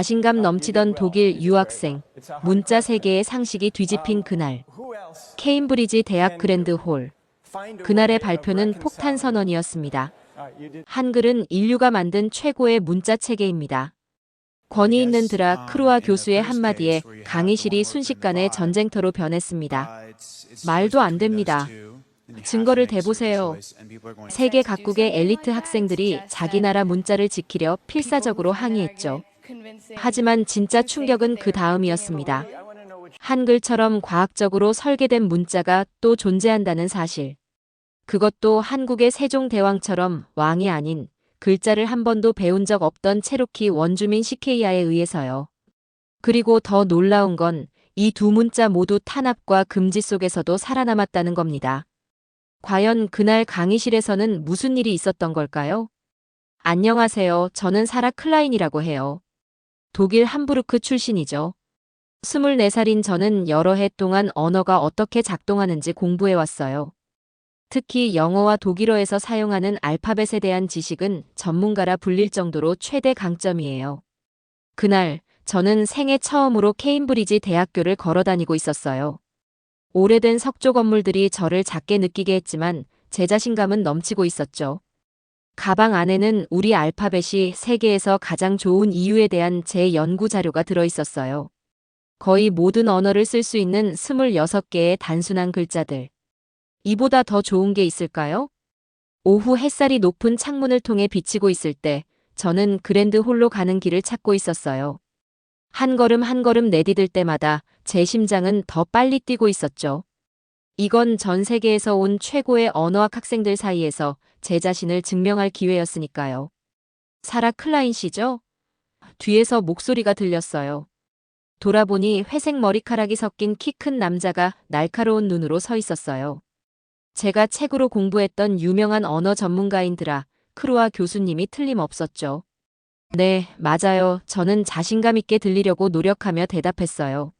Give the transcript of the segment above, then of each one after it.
자신감 넘치던 독일 유학생, 문자 세계의 상식이 뒤집힌 그날, 케임브리지 대학 그랜드 홀. 그날의 발표는 폭탄 선언이었습니다. 한글은 인류가 만든 최고의 문자 체계입니다. 권위 있는 드라 크루아 교수의 한마디에 강의실이 순식간에 전쟁터로 변했습니다. 말도 안 됩니다. 증거를 대보세요. 세계 각국의 엘리트 학생들이 자기 나라 문자를 지키려 필사적으로 항의했죠. 하지만 진짜 충격은 그 다음이었습니다. 한글처럼 과학적으로 설계된 문자가 또 존재한다는 사실. 그것도 한국의 세종대왕처럼 왕이 아닌 글자를 한 번도 배운 적 없던 체로키 원주민 시케이아에 의해서요. 그리고 더 놀라운 건 이 두 문자 모두 탄압과 금지 속에서도 살아남았다는 겁니다. 과연 그날 강의실에서는 무슨 일이 있었던 걸까요? 안녕하세요. 저는 사라 클라인이라고 해요. 독일 함부르크 출신이죠. 24살인 저는 여러 해 동안 언어가 어떻게 작동하는지 공부해왔어요. 특히 영어와 독일어에서 사용하는 알파벳에 대한 지식은 전문가라 불릴 정도로 최대 강점이에요. 그날 저는 생애 처음으로 케임브리지 대학교를 걸어 다니고 있었어요. 오래된 석조 건물들이 저를 작게 느끼게 했지만 제 자신감은 넘치고 있었죠. 가방 안에는 우리 알파벳이 세계에서 가장 좋은 이유에 대한 제 연구 자료가 들어 있었어요. 거의 모든 언어를 쓸 수 있는 26개의 단순한 글자들. 이보다 더 좋은 게 있을까요? 오후 햇살이 높은 창문을 통해 비치고 있을 때 저는 그랜드 홀로 가는 길을 찾고 있었어요. 한 걸음 한 걸음 내디딜 때마다 제 심장은 더 빨리 뛰고 있었죠. 이건 전 세계에서 온 최고의 언어학 학생들 사이에서 제 자신을 증명할 기회였으니까요. 사라 클라인 씨죠? 뒤에서 목소리가 들렸어요. 돌아보니 회색 머리카락이 섞인 키 큰 남자가 날카로운 눈으로 서 있었어요. 제가 책으로 공부했던 유명한 언어 전문가인드라 크루아 교수님이 틀림없었죠. 네, 맞아요. 저는 자신감 있게 들리려고 노력하며 대답했어요.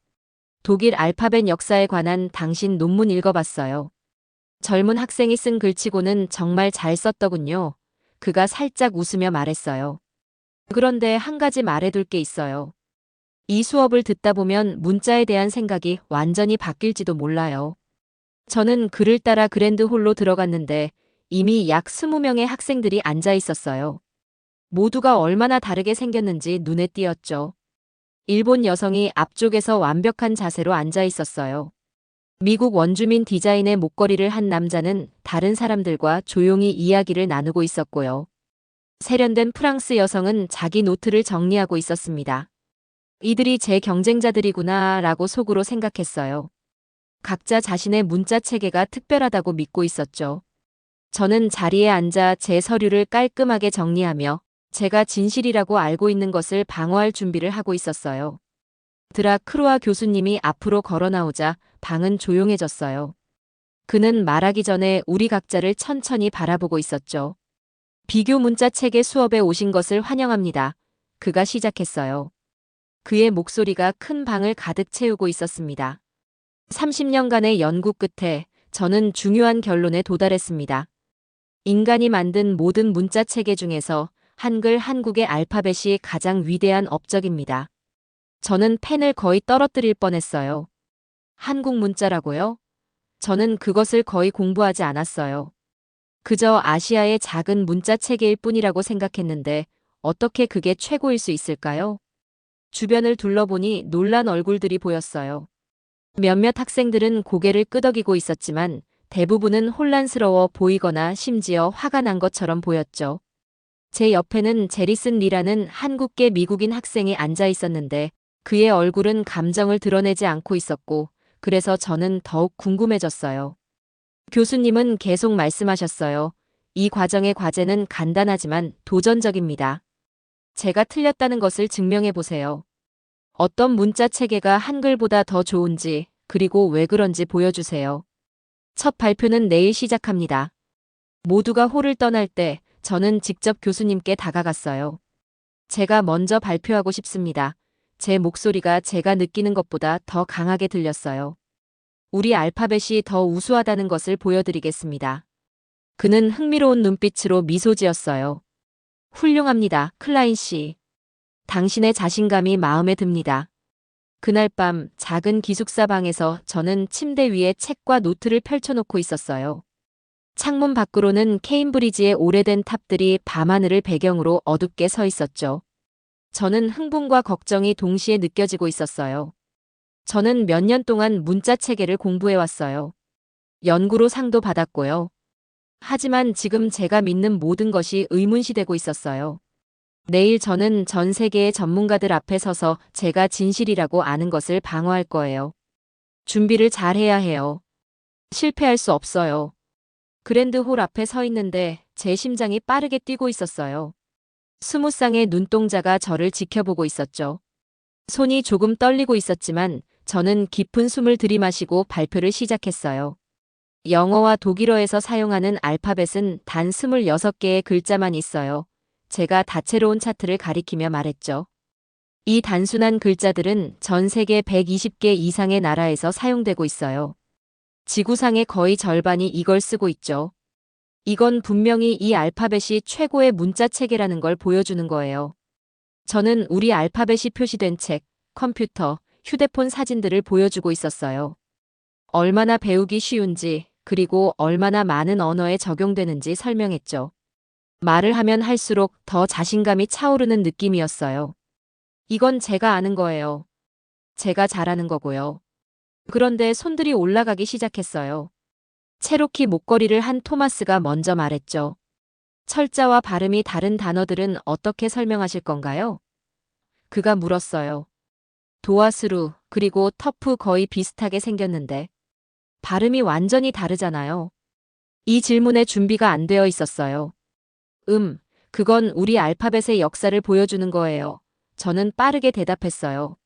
독일 알파벳 역사에 관한 당신 논문 읽어봤어요. 젊은 학생이 쓴 글치고는 정말 잘 썼더군요. 그가 살짝 웃으며 말했어요. 그런데 한 가지 말해둘 게 있어요. 이 수업을 듣다 보면 문자에 대한 생각이 완전히 바뀔지도 몰라요. 저는 그를 따라 그랜드 홀로 들어갔는데 이미 약 20명의 학생들이 앉아 있었어요. 모두가 얼마나 다르게 생겼는지 눈에 띄었죠. 일본 여성이 앞쪽에서 완벽한 자세로 앉아 있었어요. 미국 원주민 디자인의 목걸이를 한 남자는 다른 사람들과 조용히 이야기를 나누고 있었고요. 세련된 프랑스 여성은 자기 노트를 정리하고 있었습니다. 이들이 제 경쟁자들이구나 라고 속으로 생각했어요. 각자 자신의 문자 체계가 특별하다고 믿고 있었죠. 저는 자리에 앉아 제 서류를 깔끔하게 정리하며 제가 진실이라고 알고 있는 것을 방어할 준비를 하고 있었어요. 드라 크루아 교수님이 앞으로 걸어 나오자 방은 조용해졌어요. 그는 말하기 전에 우리 각자를 천천히 바라보고 있었죠. 비교 문자 체계 수업에 오신 것을 환영합니다. 그가 시작했어요. 그의 목소리가 큰 방을 가득 채우고 있었습니다. 30년간의 연구 끝에 저는 중요한 결론에 도달했습니다. 인간이 만든 모든 문자 체계 중에서 한글 한국의 알파벳이 가장 위대한 업적입니다. 저는 펜을 거의 떨어뜨릴 뻔했어요. 한국 문자라고요? 저는 그것을 거의 공부하지 않았어요. 그저 아시아의 작은 문자 체계일 뿐이라고 생각했는데 어떻게 그게 최고일 수 있을까요? 주변을 둘러보니 놀란 얼굴들이 보였어요. 몇몇 학생들은 고개를 끄덕이고 있었지만 대부분은 혼란스러워 보이거나 심지어 화가 난 것처럼 보였죠. 제 옆에는 제리슨 리라는 한국계 미국인 학생이 앉아 있었는데 그의 얼굴은 감정을 드러내지 않고 있었고 그래서 저는 더욱 궁금해졌어요. 교수님은 계속 말씀하셨어요. 이 과정의 과제는 간단하지만 도전적입니다. 제가 틀렸다는 것을 증명해 보세요. 어떤 문자 체계가 한글보다 더 좋은지 그리고 왜 그런지 보여주세요. 첫 발표는 내일 시작합니다. 모두가 홀을 떠날 때 저는 직접 교수님께 다가갔어요. 제가 먼저 발표하고 싶습니다. 제 목소리가 제가 느끼는 것보다 더 강하게 들렸어요. 우리 알파벳이 더 우수하다는 것을 보여드리겠습니다. 그는 흥미로운 눈빛으로 미소 지었어요. 훌륭합니다, 클라인 씨. 당신의 자신감이 마음에 듭니다. 그날 밤 작은 기숙사 방에서 저는 침대 위에 책과 노트를 펼쳐놓고 있었어요. 창문 밖으로는 케임브리지의 오래된 탑들이 밤하늘을 배경으로 어둡게 서 있었죠. 저는 흥분과 걱정이 동시에 느껴지고 있었어요. 저는 몇 년 동안 문자 체계를 공부해왔어요. 연구로 상도 받았고요. 하지만 지금 제가 믿는 모든 것이 의문시되고 있었어요. 내일 저는 전 세계의 전문가들 앞에 서서 제가 진실이라고 아는 것을 방어할 거예요. 준비를 잘 해야 해요. 실패할 수 없어요. 그랜드홀 앞에 서 있는데 제 심장이 빠르게 뛰고 있었어요. 스무 쌍의 눈동자가 저를 지켜보고 있었죠. 손이 조금 떨리고 있었지만 저는 깊은 숨을 들이마시고 발표를 시작했어요. 영어와 독일어에서 사용하는 알파벳은 단 26개의 글자만 있어요. 제가 다채로운 차트를 가리키며 말했죠. 이 단순한 글자들은 전 세계 120개 이상의 나라에서 사용되고 있어요. 지구상의 거의 절반이 이걸 쓰고 있죠. 이건 분명히 이 알파벳이 최고의 문자 체계라는 걸 보여주는 거예요. 저는 우리 알파벳이 표시된 책, 컴퓨터, 휴대폰 사진들을 보여주고 있었어요. 얼마나 배우기 쉬운지, 그리고 얼마나 많은 언어에 적용되는지 설명했죠. 말을 하면 할수록 더 자신감이 차오르는 느낌이었어요. 이건 제가 아는 거예요. 제가 잘하는 거고요. 그런데 손들이 올라가기 시작했어요. 체로키 목걸이를 한 토마스가 먼저 말했죠. 철자와 발음이 다른 단어들은 어떻게 설명하실 건가요? 그가 물었어요. 도아스루, 그리고 터프 거의 비슷하게 생겼는데. 발음이 완전히 다르잖아요. 이 질문에 준비가 안 되어 있었어요. 음, 그건 우리 알파벳의 역사를 보여주는 거예요. 저는 빠르게 대답했어요.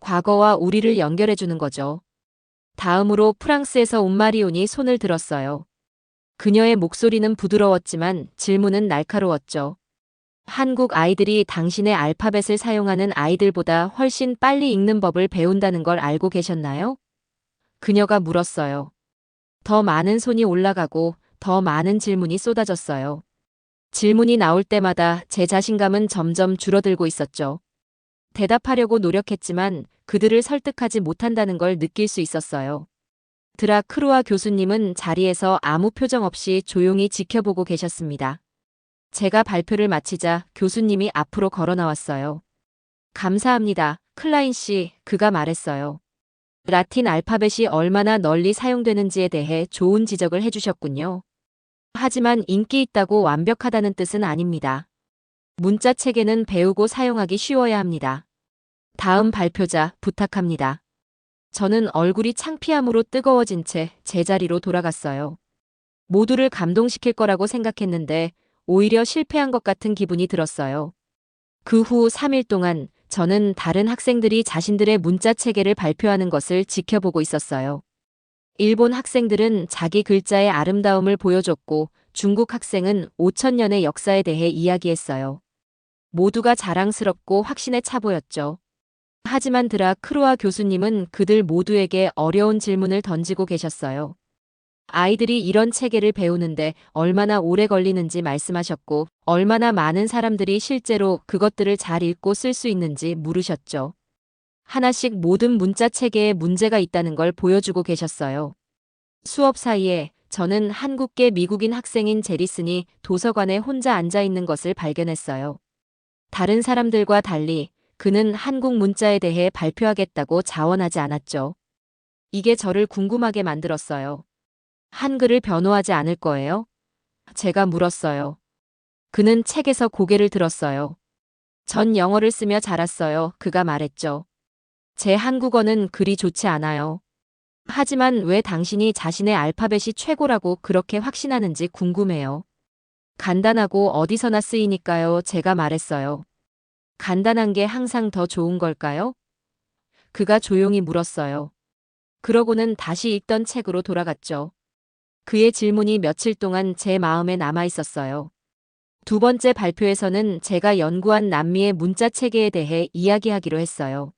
과거와 우리를 연결해 주는 거죠. 다음으로 프랑스에서 온 마리온이 손을 들었어요. 그녀의 목소리는 부드러웠지만 질문은 날카로웠죠. 한국 아이들이 당신의 알파벳을 사용하는 아이들보다 훨씬 빨리 읽는 법을 배운다는 걸 알고 계셨나요? 그녀가 물었어요. 더 많은 손이 올라가고 더 많은 질문이 쏟아졌어요. 질문이 나올 때마다 제 자신감은 점점 줄어들고 있었죠. 대답하려고 노력했지만 그들을 설득하지 못한다는 걸 느낄 수 있었어요. 드라크루아 교수님은 자리에서 아무 표정 없이 조용히 지켜보고 계셨습니다. 제가 발표를 마치자 교수님이 앞으로 걸어 나왔어요. 감사합니다. 클라인 씨, 그가 말했어요. 라틴 알파벳이 얼마나 널리 사용되는지에 대해 좋은 지적을 해주셨군요. 하지만 인기 있다고 완벽하다는 뜻은 아닙니다. 문자 체계는 배우고 사용하기 쉬워야 합니다. 다음 발표자 부탁합니다. 저는 얼굴이 창피함으로 뜨거워진 채 제자리로 돌아갔어요. 모두를 감동시킬 거라고 생각했는데 오히려 실패한 것 같은 기분이 들었어요. 그 후 3일 동안 저는 다른 학생들이 자신들의 문자 체계를 발표하는 것을 지켜보고 있었어요. 일본 학생들은 자기 글자의 아름다움을 보여줬고 중국 학생은 5천년의 역사에 대해 이야기했어요. 모두가 자랑스럽고 확신에 차 보였죠. 하지만 드라 크루아 교수님은 그들 모두에게 어려운 질문을 던지고 계셨어요. 아이들이 이런 체계를 배우는데 얼마나 오래 걸리는지 말씀하셨고, 얼마나 많은 사람들이 실제로 그것들을 잘 읽고 쓸 수 있는지 물으셨죠. 하나씩 모든 문자 체계에 문제가 있다는 걸 보여주고 계셨어요. 수업 사이에 저는 한국계 미국인 학생인 제리슨이 도서관에 혼자 앉아 있는 것을 발견했어요. 다른 사람들과 달리 그는 한국 문자에 대해 발표하겠다고 자원하지 않았죠. 이게 저를 궁금하게 만들었어요. 한글을 변호하지 않을 거예요? 제가 물었어요. 그는 책에서 고개를 들었어요. 전 영어를 쓰며 자랐어요. 그가 말했죠. 제 한국어는 그리 좋지 않아요. 하지만 왜 당신이 자신의 알파벳이 최고라고 그렇게 확신하는지 궁금해요. 간단하고 어디서나 쓰이니까요. 제가 말했어요. 간단한 게 항상 더 좋은 걸까요? 그가 조용히 물었어요. 그러고는 다시 읽던 책으로 돌아갔죠. 그의 질문이 며칠 동안 제 마음에 남아 있었어요. 두 번째 발표에서는 제가 연구한 남미의 문자 체계에 대해 이야기하기로 했어요.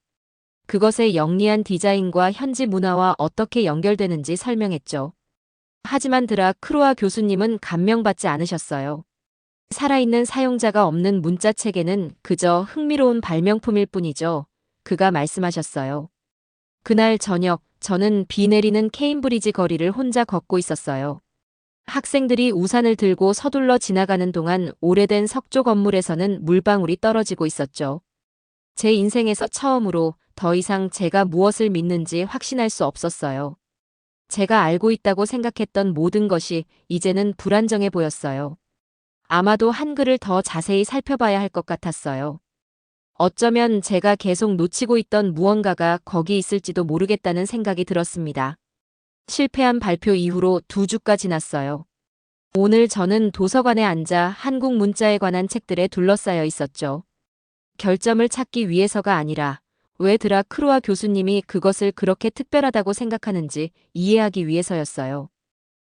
그것의 영리한 디자인과 현지 문화와 어떻게 연결되는지 설명했죠. 하지만 드라 크로아 교수님은 감명받지 않으셨어요. 살아있는 사용자가 없는 문자 책에는 그저 흥미로운 발명품일 뿐이죠. 그가 말씀하셨어요. 그날 저녁, 저는 비 내리는 케임브리지 거리를 혼자 걷고 있었어요. 학생들이 우산을 들고 서둘러 지나가는 동안 오래된 석조 건물에서는 물방울이 떨어지고 있었죠. 제 인생에서 처음으로 더 이상 제가 무엇을 믿는지 확신할 수 없었어요. 제가 알고 있다고 생각했던 모든 것이 이제는 불안정해 보였어요. 아마도 한글을 더 자세히 살펴봐야 할 것 같았어요. 어쩌면 제가 계속 놓치고 있던 무언가가 거기 있을지도 모르겠다는 생각이 들었습니다. 실패한 발표 이후로 두 주가 지났어요. 오늘 저는 도서관에 앉아 한국 문자에 관한 책들에 둘러싸여 있었죠. 결점을 찾기 위해서가 아니라 왜 드라크로아 교수님이 그것을 그렇게 특별하다고 생각하는지 이해하기 위해서였어요.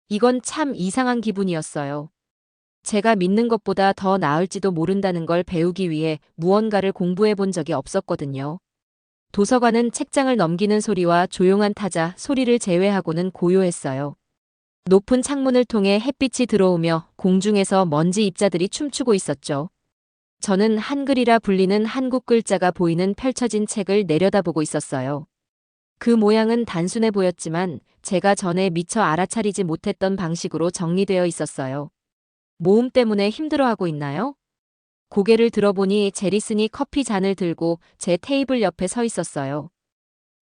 이건 참 이상한 기분이었어요. 제가 믿는 것보다 더 나을지도 모른다는 걸 배우기 위해 무언가를 공부해 본 적이 없었거든요. 도서관은 책장을 넘기는 소리와 조용한 타자 소리를 제외하고는 고요했어요. 높은 창문을 통해 햇빛이 들어오며 공중에서 먼지 입자들이 춤추고 있었죠. 저는 한글이라 불리는 한국 글자가 보이는 펼쳐진 책을 내려다보고 있었어요. 그 모양은 단순해 보였지만 제가 전에 미처 알아차리지 못했던 방식으로 정리되어 있었어요. 모음 때문에 힘들어하고 있나요? 고개를 들어보니 제리슨이 커피 잔을 들고 제 테이블 옆에 서 있었어요.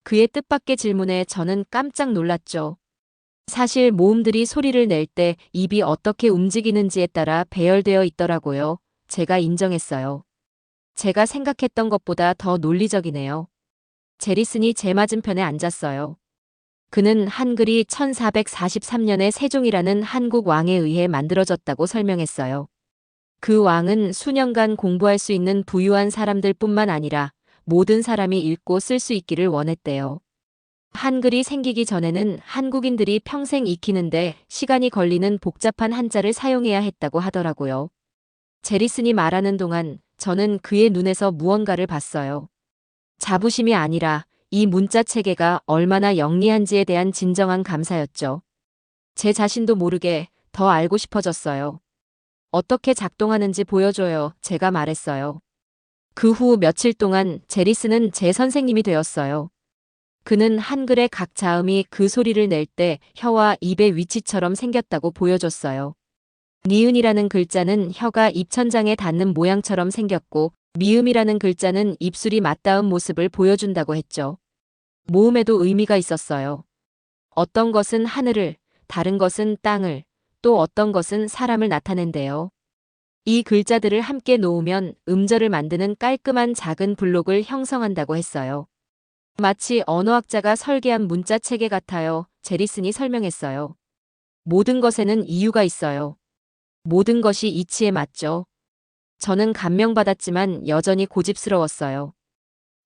그의 뜻밖의 질문에 저는 깜짝 놀랐죠. 사실 모음들이 소리를 낼 때 입이 어떻게 움직이는지에 따라 배열되어 있더라고요. 제가 인정했어요. 제가 생각했던 것보다 더 논리적이네요. 제리슨이 제 맞은편에 앉았어요. 그는 한글이 1443년에 세종이라는 한국 왕에 의해 만들어졌다고 설명했어요. 그 왕은 수년간 공부할 수 있는 부유한 사람들 뿐만 아니라 모든 사람이 읽고 쓸 수 있기를 원했대요. 한글이 생기기 전에는 한국인들이 평생 익히는데 시간이 걸리는 복잡한 한자를 사용해야 했다고 하더라고요. 제리슨이 말하는 동안 저는 그의 눈에서 무언가를 봤어요. 자부심이 아니라 이 문자 체계가 얼마나 영리한지에 대한 진정한 감사였죠. 제 자신도 모르게 더 알고 싶어졌어요. 어떻게 작동하는지 보여줘요. 제가 말했어요. 그 후 며칠 동안 제리스는 제 선생님이 되었어요. 그는 한글의 각 자음이 그 소리를 낼 때 혀와 입의 위치처럼 생겼다고 보여줬어요. 니은이라는 글자는 혀가 입천장에 닿는 모양처럼 생겼고 미음이라는 글자는 입술이 맞닿은 모습을 보여준다고 했죠. 모음에도 의미가 있었어요. 어떤 것은 하늘을, 다른 것은 땅을, 또 어떤 것은 사람을 나타낸대요. 이 글자들을 함께 놓으면 음절을 만드는 깔끔한 작은 블록을 형성한다고 했어요. 마치 언어학자가 설계한 문자 체계 같아요. 제리슨이 설명했어요. 모든 것에는 이유가 있어요. 모든 것이 이치에 맞죠. 저는 감명받았지만 여전히 고집스러웠어요.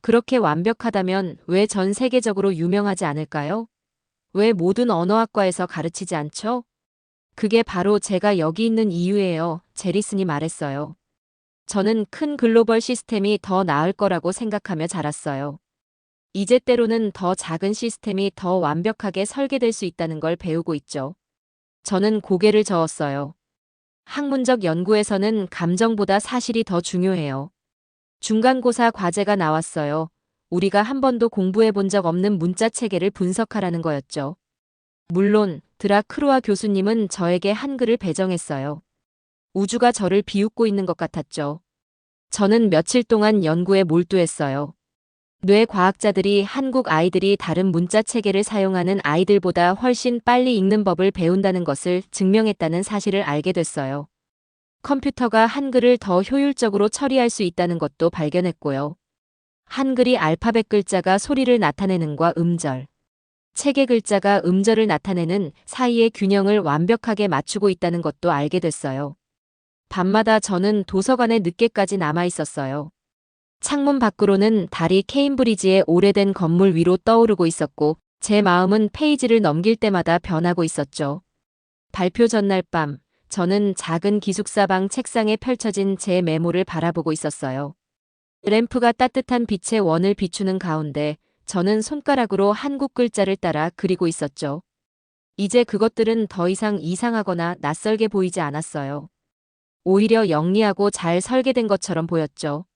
그렇게 완벽하다면 왜 전 세계적으로 유명하지 않을까요? 왜 모든 언어학과에서 가르치지 않죠? 그게 바로 제가 여기 있는 이유예요. 제리슨이 말했어요. 저는 큰 글로벌 시스템이 더 나을 거라고 생각하며 자랐어요. 이제 때로는 더 작은 시스템이 더 완벽하게 설계될 수 있다는 걸 배우고 있죠. 저는 고개를 저었어요. 학문적 연구에서는 감정보다 사실이 더 중요해요. 중간고사 과제가 나왔어요. 우리가 한 번도 공부해 본 적 없는 문자 체계를 분석하라는 거였죠. 물론 드라크로아 교수님은 저에게 한글을 배정했어요. 우주가 저를 비웃고 있는 것 같았죠. 저는 며칠 동안 연구에 몰두했어요. 뇌 과학자들이 한국 아이들이 다른 문자 체계를 사용하는 아이들보다 훨씬 빨리 읽는 법을 배운다는 것을 증명했다는 사실을 알게 됐어요. 컴퓨터가 한글을 더 효율적으로 처리할 수 있다는 것도 발견했고요. 한글이 알파벳 글자가 소리를 나타내는과 음절, 체계 글자가 음절을 나타내는 사이의 균형을 완벽하게 맞추고 있다는 것도 알게 됐어요. 밤마다 저는 도서관에 늦게까지 남아 있었어요. 창문 밖으로는 달이 케임브리지의 오래된 건물 위로 떠오르고 있었고 제 마음은 페이지를 넘길 때마다 변하고 있었죠. 발표 전날 밤 저는 작은 기숙사방 책상에 펼쳐진 제 메모를 바라보고 있었어요. 램프가 따뜻한 빛의 원을 비추는 가운데 저는 손가락으로 한국 글자를 따라 그리고 있었죠. 이제 그것들은 더 이상 이상하거나 낯설게 보이지 않았어요. 오히려 영리하고 잘 설계된 것처럼 보였죠.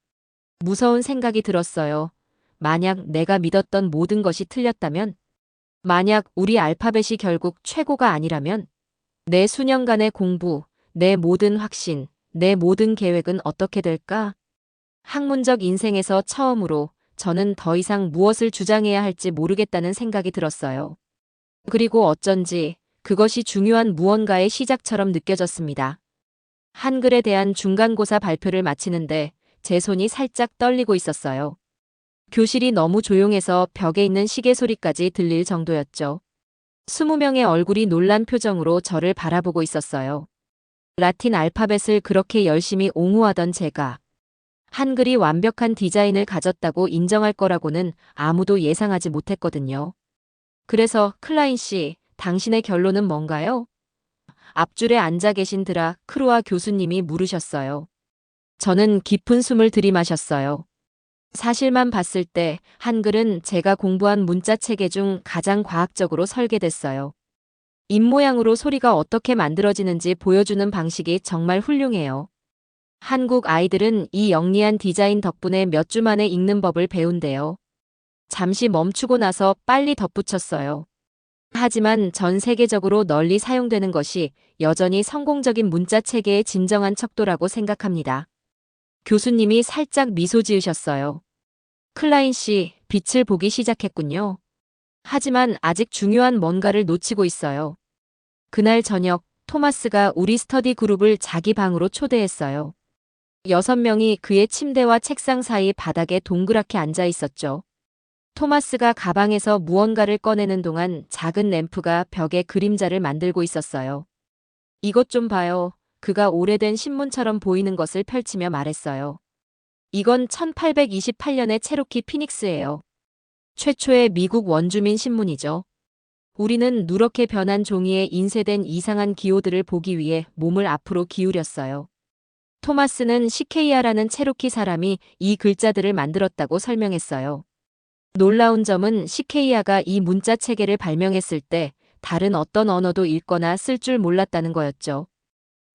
무서운 생각이 들었어요. 만약 내가 믿었던 모든 것이 틀렸다면? 만약 우리 알파벳이 결국 최고가 아니라면? 내 수년간의 공부, 내 모든 확신, 내 모든 계획은 어떻게 될까? 학문적 인생에서 처음으로 저는 더 이상 무엇을 주장해야 할지 모르겠다는 생각이 들었어요. 그리고 어쩐지 그것이 중요한 무언가의 시작처럼 느껴졌습니다. 한글에 대한 중간고사 발표를 마치는데 제 손이 살짝 떨리고 있었어요. 교실이 너무 조용해서 벽에 있는 시계 소리까지 들릴 정도였죠. 20명의 얼굴이 놀란 표정으로 저를 바라보고 있었어요. 라틴 알파벳을 그렇게 열심히 옹호하던 제가 한글이 완벽한 디자인을 가졌다고 인정할 거라고는 아무도 예상하지 못했거든요. 그래서 클라인 씨, 당신의 결론은 뭔가요? 앞줄에 앉아 계신 드라 크루아 교수님이 물으셨어요. 저는 깊은 숨을 들이마셨어요. 사실만 봤을 때 한글은 제가 공부한 문자 체계 중 가장 과학적으로 설계됐어요. 입모양으로 소리가 어떻게 만들어지는지 보여주는 방식이 정말 훌륭해요. 한국 아이들은 이 영리한 디자인 덕분에 몇 주 만에 읽는 법을 배운대요. 잠시 멈추고 나서 빨리 덧붙였어요. 하지만 전 세계적으로 널리 사용되는 것이 여전히 성공적인 문자 체계의 진정한 척도라고 생각합니다. 교수님이 살짝 미소 지으셨어요. 클라인 씨, 빛을 보기 시작했군요. 하지만 아직 중요한 뭔가를 놓치고 있어요. 그날 저녁, 토마스가 우리 스터디 그룹을 자기 방으로 초대했어요. 여섯 명이 그의 침대와 책상 사이 바닥에 동그랗게 앉아 있었죠. 토마스가 가방에서 무언가를 꺼내는 동안 작은 램프가 벽에 그림자를 만들고 있었어요. 이것 좀 봐요. 그가 오래된 신문처럼 보이는 것을 펼치며 말했어요. 이건 1828년의 체로키 피닉스예요. 최초의 미국 원주민 신문이죠. 우리는 누렇게 변한 종이에 인쇄된 이상한 기호들을 보기 위해 몸을 앞으로 기울였어요. 토마스는 시케이아라는 체로키 사람이 이 글자들을 만들었다고 설명했어요. 놀라운 점은 시케이아가 이 문자 체계를 발명했을 때 다른 어떤 언어도 읽거나 쓸 줄 몰랐다는 거였죠.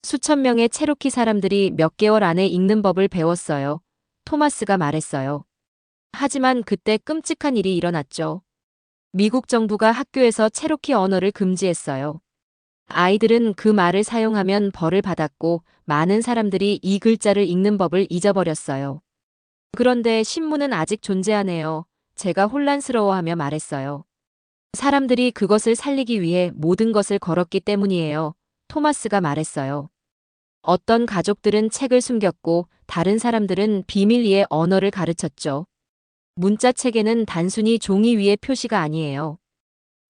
수천 명의 체로키 사람들이 몇 개월 안에 읽는 법을 배웠어요. 토마스가 말했어요. 하지만 그때 끔찍한 일이 일어났죠. 미국 정부가 학교에서 체로키 언어를 금지했어요. 아이들은 그 말을 사용하면 벌을 받았고 많은 사람들이 이 글자를 읽는 법을 잊어버렸어요. 그런데 신문은 아직 존재하네요. 제가 혼란스러워하며 말했어요. 사람들이 그것을 살리기 위해 모든 것을 걸었기 때문이에요. 토마스가 말했어요. 어떤 가족들은 책을 숨겼고 다른 사람들은 비밀리에 언어를 가르쳤죠. 문자 책에는 단순히 종이 위의 표시가 아니에요.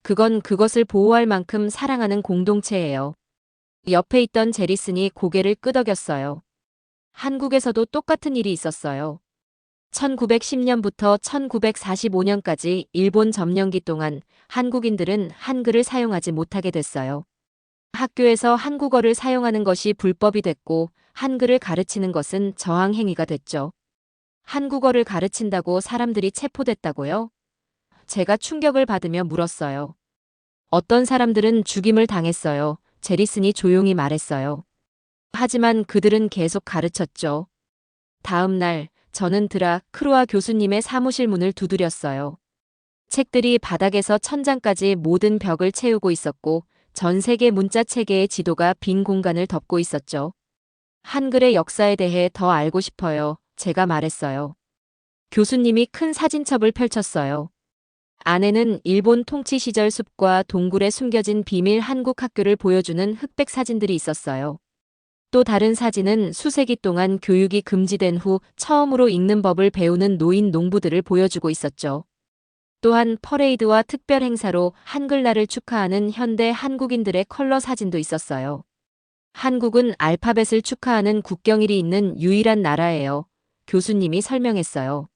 그건 그것을 보호할 만큼 사랑하는 공동체예요. 옆에 있던 제리슨이 고개를 끄덕였어요. 한국에서도 똑같은 일이 있었어요. 1910년부터 1945년까지 일본 점령기 동안 한국인들은 한글을 사용하지 못하게 됐어요. 학교에서 한국어를 사용하는 것이 불법이 됐고 한글을 가르치는 것은 저항 행위가 됐죠. 한국어를 가르친다고 사람들이 체포됐다고요? 제가 충격을 받으며 물었어요. 어떤 사람들은 죽임을 당했어요. 제리슨이 조용히 말했어요. 하지만 그들은 계속 가르쳤죠. 다음 날 저는 드라 크루아 교수님의 사무실 문을 두드렸어요. 책들이 바닥에서 천장까지 모든 벽을 채우고 있었고 전 세계 문자 체계의 지도가 빈 공간을 덮고 있었죠. 한글의 역사에 대해 더 알고 싶어요. 제가 말했어요. 교수님이 큰 사진첩을 펼쳤어요. 안에는 일본 통치 시절 숲과 동굴에 숨겨진 비밀 한국 학교를 보여주는 흑백 사진들이 있었어요. 또 다른 사진은 수세기 동안 교육이 금지된 후 처음으로 읽는 법을 배우는 노인 농부들을 보여주고 있었죠. 또한 퍼레이드와 특별 행사로 한글날을 축하하는 현대 한국인들의 컬러 사진도 있었어요. 한국은 알파벳을 축하하는 국경일이 있는 유일한 나라예요. 교수님이 설명했어요.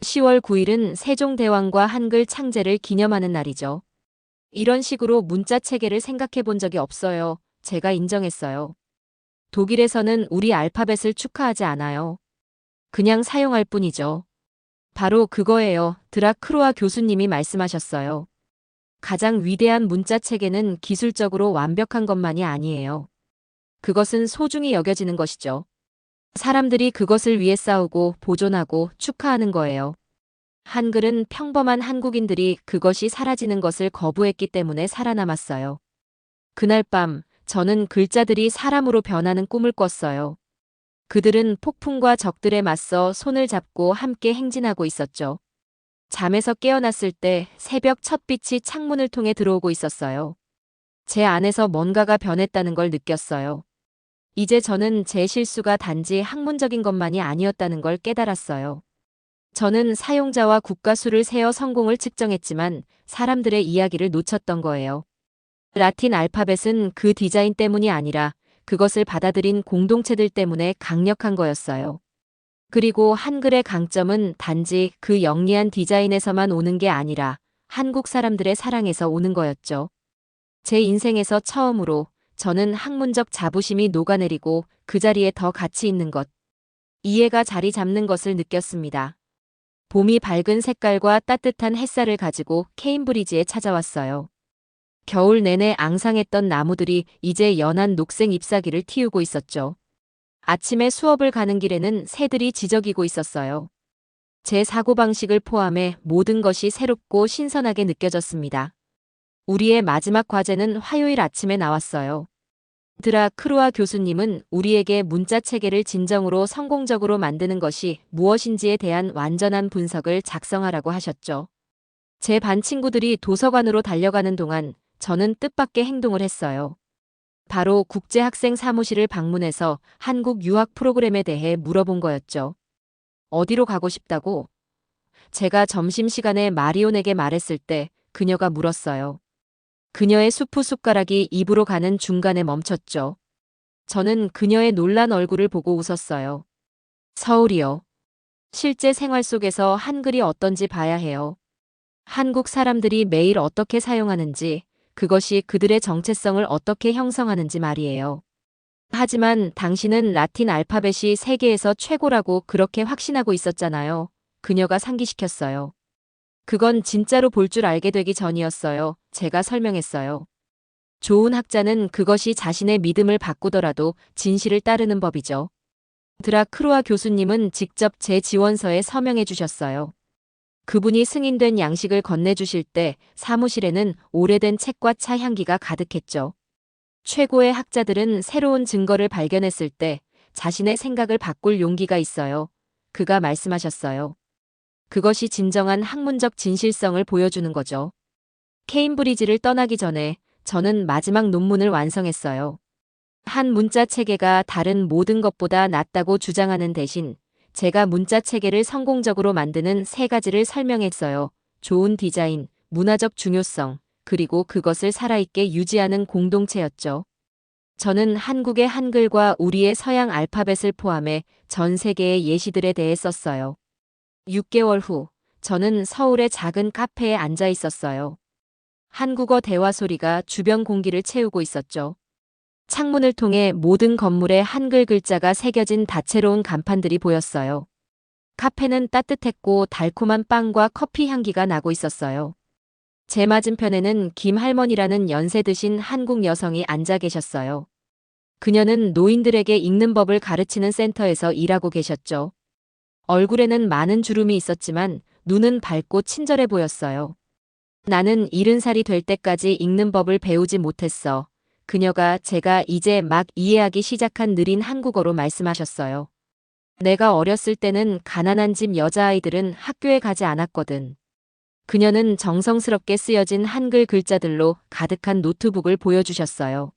10월 9일은 세종대왕과 한글 창제를 기념하는 날이죠. 이런 식으로 문자 체계를 생각해 본 적이 없어요. 제가 인정했어요. 독일에서는 우리 알파벳을 축하하지 않아요. 그냥 사용할 뿐이죠. 바로 그거예요. 드라크로아 교수님이 말씀하셨어요. 가장 위대한 문자 체계는 기술적으로 완벽한 것만이 아니에요. 그것은 소중히 여겨지는 것이죠. 사람들이 그것을 위해 싸우고 보존하고 축하하는 거예요. 한글은 평범한 한국인들이 그것이 사라지는 것을 거부했기 때문에 살아남았어요. 그날 밤, 저는 글자들이 사람으로 변하는 꿈을 꿨어요. 그들은 폭풍과 적들에 맞서 손을 잡고 함께 행진하고 있었죠. 잠에서 깨어났을 때 새벽 첫 빛이 창문을 통해 들어오고 있었어요. 제 안에서 뭔가가 변했다는 걸 느꼈어요. 이제 저는 제 실수가 단지 학문적인 것만이 아니었다는 걸 깨달았어요. 저는 사용자와 국가 수를 세어 성공을 측정했지만 사람들의 이야기를 놓쳤던 거예요. 라틴 알파벳은 그 디자인 때문이 아니라 그것을 받아들인 공동체들 때문에 강력한 거였어요. 그리고 한글의 강점은 단지 그 영리한 디자인에서만 오는 게 아니라 한국 사람들의 사랑에서 오는 거였죠. 제 인생에서 처음으로 저는 학문적 자부심이 녹아내리고 그 자리에 더 가치 있는 것, 이해가 자리 잡는 것을 느꼈습니다. 봄이 밝은 색깔과 따뜻한 햇살을 가지고 케임브리지에 찾아왔어요. 겨울 내내 앙상했던 나무들이 이제 연한 녹색 잎사귀를 틔우고 있었죠. 아침에 수업을 가는 길에는 새들이 지저귀고 있었어요. 제 사고방식을 포함해 모든 것이 새롭고 신선하게 느껴졌습니다. 우리의 마지막 과제는 화요일 아침에 나왔어요. 드라 크루아 교수님은 우리에게 문자 체계를 진정으로 성공적으로 만드는 것이 무엇인지에 대한 완전한 분석을 작성하라고 하셨죠. 제 반 친구들이 도서관으로 달려가는 동안 저는 뜻밖의 행동을 했어요. 바로 국제학생 사무실을 방문해서 한국 유학 프로그램에 대해 물어본 거였죠. 어디로 가고 싶다고? 제가 점심시간에 마리온에게 말했을 때 그녀가 물었어요. 그녀의 수프 숟가락이 입으로 가는 중간에 멈췄죠. 저는 그녀의 놀란 얼굴을 보고 웃었어요. 서울이요. 실제 생활 속에서 한글이 어떤지 봐야 해요. 한국 사람들이 매일 어떻게 사용하는지, 그것이 그들의 정체성을 어떻게 형성하는지 말이에요. 하지만 당신은 라틴 알파벳이 세계에서 최고라고 그렇게 확신하고 있었잖아요. 그녀가 상기시켰어요. 그건 진짜로 볼 줄 알게 되기 전이었어요. 제가 설명했어요. 좋은 학자는 그것이 자신의 믿음을 바꾸더라도 진실을 따르는 법이죠. 드라크로아 교수님은 직접 제 지원서에 서명해 주셨어요. 그분이 승인된 양식을 건네주실 때 사무실에는 오래된 책과 차 향기가 가득했죠. 최고의 학자들은 새로운 증거를 발견했을 때 자신의 생각을 바꿀 용기가 있어요. 그가 말씀하셨어요. 그것이 진정한 학문적 진실성을 보여주는 거죠. 케임브리지를 떠나기 전에 저는 마지막 논문을 완성했어요. 한 문자 체계가 다른 모든 것보다 낫다고 주장하는 대신 제가 문자 체계를 성공적으로 만드는 세 가지를 설명했어요. 좋은 디자인, 문화적 중요성, 그리고 그것을 살아있게 유지하는 공동체였죠. 저는 한국의 한글과 우리의 서양 알파벳을 포함해 전 세계의 예시들에 대해 썼어요. 6개월 후, 저는 서울의 작은 카페에 앉아 있었어요. 한국어 대화 소리가 주변 공기를 채우고 있었죠. 창문을 통해 모든 건물에 한글 글자가 새겨진 다채로운 간판들이 보였어요. 카페는 따뜻했고 달콤한 빵과 커피 향기가 나고 있었어요. 제 맞은편에는 김 할머니라는 연세 드신 한국 여성이 앉아 계셨어요. 그녀는 노인들에게 읽는 법을 가르치는 센터에서 일하고 계셨죠. 얼굴에는 많은 주름이 있었지만 눈은 밝고 친절해 보였어요. 나는 이른 살이 될 때까지 읽는 법을 배우지 못했어. 그녀가 제가 이제 막 이해하기 시작한 느린 한국어로 말씀하셨어요. 내가 어렸을 때는 가난한 집 여자아이들은 학교에 가지 않았거든. 그녀는 정성스럽게 쓰여진 한글 글자들로 가득한 노트북을 보여주셨어요.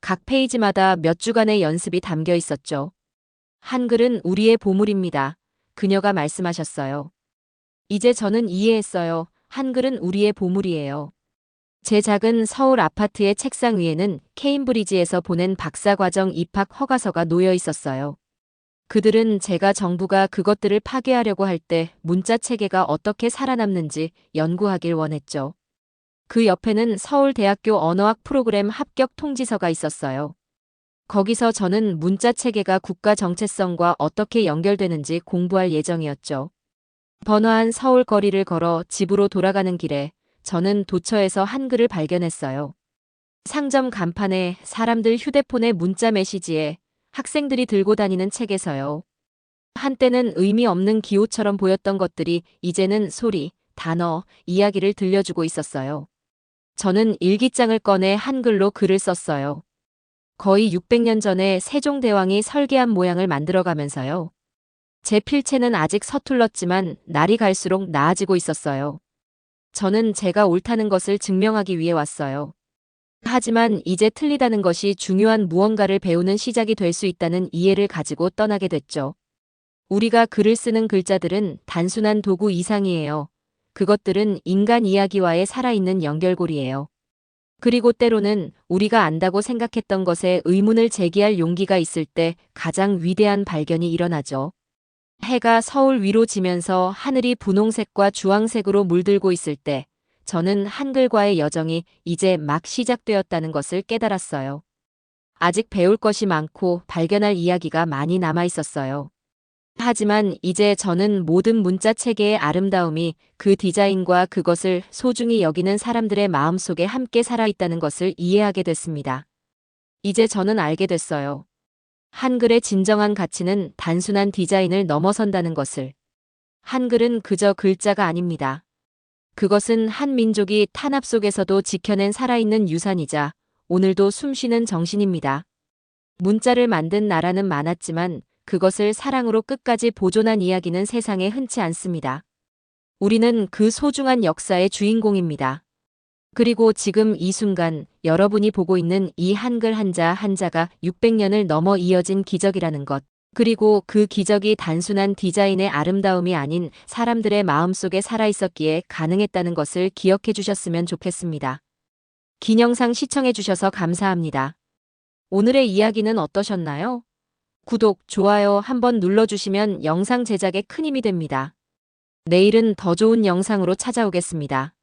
각 페이지마다 몇 주간의 연습이 담겨 있었죠. 한글은 우리의 보물입니다. 그녀가 말씀하셨어요. 이제 저는 이해했어요. 한글은 우리의 보물이에요. 제 작은 서울 아파트의 책상 위에는 케임브리지에서 보낸 박사과정 입학 허가서가 놓여 있었어요. 그들은 제가 정부가 그것들을 파괴하려고 할 때 문자 체계가 어떻게 살아남는지 연구하길 원했죠. 그 옆에는 서울대학교 언어학 프로그램 합격 통지서가 있었어요. 거기서 저는 문자 체계가 국가 정체성과 어떻게 연결되는지 공부할 예정이었죠. 번화한 서울 거리를 걸어 집으로 돌아가는 길에 저는 도처에서 한글을 발견했어요. 상점 간판에 사람들 휴대폰의 문자 메시지에 학생들이 들고 다니는 책에서요. 한때는 의미 없는 기호처럼 보였던 것들이 이제는 소리, 단어, 이야기를 들려주고 있었어요. 저는 일기장을 꺼내 한글로 글을 썼어요. 거의 600년 전에 세종대왕이 설계한 모양을 만들어가면서요. 제 필체는 아직 서툴렀지만 날이 갈수록 나아지고 있었어요. 저는 제가 옳다는 것을 증명하기 위해 왔어요. 하지만 이제 틀리다는 것이 중요한 무언가를 배우는 시작이 될 수 있다는 이해를 가지고 떠나게 됐죠. 우리가 글을 쓰는 글자들은 단순한 도구 이상이에요. 그것들은 인간 이야기와의 살아있는 연결고리예요. 그리고 때로는 우리가 안다고 생각했던 것에 의문을 제기할 용기가 있을 때 가장 위대한 발견이 일어나죠. 해가 서울 위로 지면서 하늘이 분홍색과 주황색으로 물들고 있을 때 저는 한글과의 여정이 이제 막 시작되었다는 것을 깨달았어요. 아직 배울 것이 많고 발견할 이야기가 많이 남아 있었어요. 하지만 이제 저는 모든 문자 체계의 아름다움이 그 디자인과 그것을 소중히 여기는 사람들의 마음속에 함께 살아있다는 것을 이해하게 됐습니다. 이제 저는 알게 됐어요. 한글의 진정한 가치는 단순한 디자인을 넘어선다는 것을. 한글은 그저 글자가 아닙니다. 그것은 한 민족이 탄압 속에서도 지켜낸 살아있는 유산이자 오늘도 숨쉬는 정신입니다. 문자를 만든 나라는 많았지만 그것을 사랑으로 끝까지 보존한 이야기는 세상에 흔치 않습니다. 우리는 그 소중한 역사의 주인공입니다. 그리고 지금 이 순간 여러분이 보고 있는 이 한글 한자 한자가 600년을 넘어 이어진 기적이라는 것. 그리고 그 기적이 단순한 디자인의 아름다움이 아닌 사람들의 마음속에 살아있었기에 가능했다는 것을 기억해 주셨으면 좋겠습니다. 긴 영상 시청해 주셔서 감사합니다. 오늘의 이야기는 어떠셨나요? 구독, 좋아요 한번 눌러주시면 영상 제작에 큰 힘이 됩니다. 내일은 더 좋은 영상으로 찾아오겠습니다.